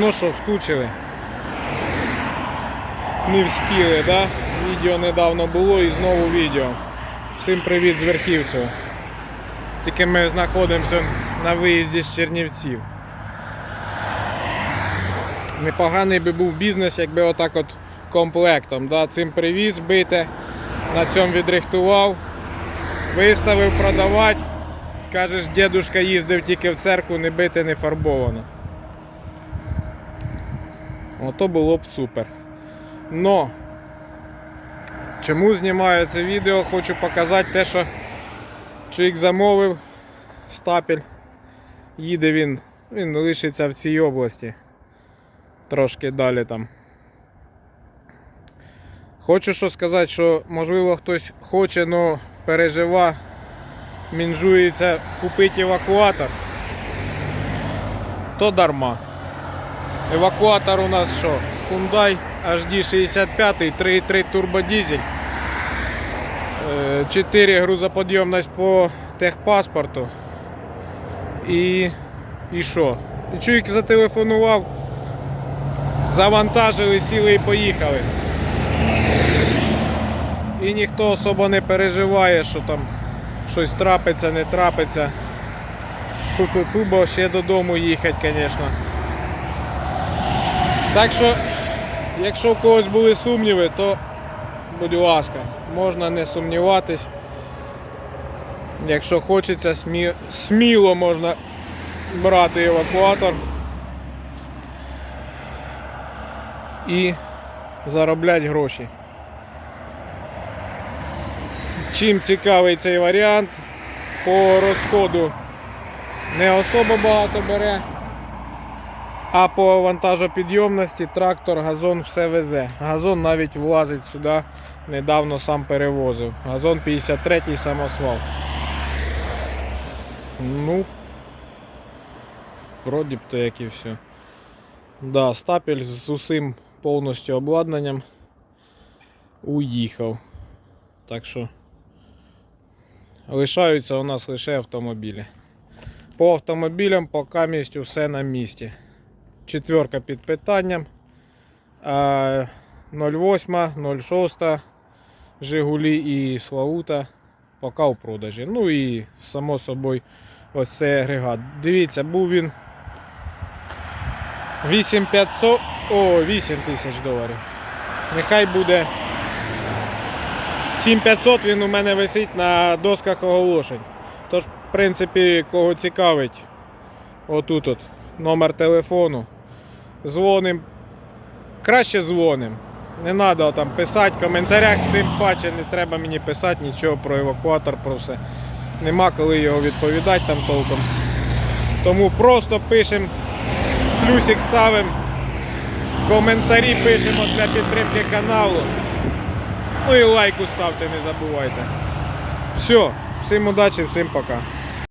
Ну що, скучили? Не вспіли, да? Відео недавно було і знову відео. Всім привіт з Верхівців. Тільки ми знаходимося на виїзді з Чернівців. Непоганий би був бізнес, якби отак от комплектом. Да? Цим привіз бити, на цьому відрихтував, виставив продавати. Кажеш, дідушка їздив тільки в церкву, не бити, не фарбовано. Ото було б супер. Но чому знімаю це відео? Хочу показати те, що чоловік замовив стапель. Їде він, він лишиться в цій області. Трошки далі там. Хочу що сказати, що можливо хтось хоче, але пережива, мінжується купити евакуатор, то дарма. Евакуатор у нас що? Hyundai HD 65 3.3 турбодизель. 4 грузоподйомність по техпаспорту. І. І що? Чоловік зателефонував, завантажили, сіли і поїхали. І ніхто особо не переживає, що там щось трапиться, не трапиться. Тут бо ще додому їхати, звісно. Так що, якщо у когось були сумніви, то будь ласка, можна не сумніватись. Якщо хочеться, смі... сміло можна брати евакуатор і заробляти гроші. Чим цікавий цей варіант, по розходу не особо багато бере. А по вантажопідйомності трактор, газон все везе. Газон навіть влазить сюди, недавно сам перевозив. Газон 53-й самосвал. Ну, вроді б то як і все. Да, стапель з усім повністю обладнанням уїхав. Так що лишаються у нас лише автомобілі. По автомобілям поки місцю все на місці. Четверка під питанням. 08, 06, Жигулі і Славута поки в продажі. Ну і само собою ось цей агрегат. Дивіться, був він 8500, о, 8 тисяч доларів. Нехай буде 7500 він у мене висить на досках оголошень. Тож, в принципі, кого цікавить, отут от номер телефону. Дзвоним. Краще дзвоним. Не треба там писати в коментарях, тим паче не треба мені писати нічого про евакуатор, про все. Нема коли його відповідати там толком. Тому просто пишемо, плюсик ставимо, коментарі пишемо для підтримки каналу. Ну і лайку ставте, не забувайте. Все, всім удачі, всім пока.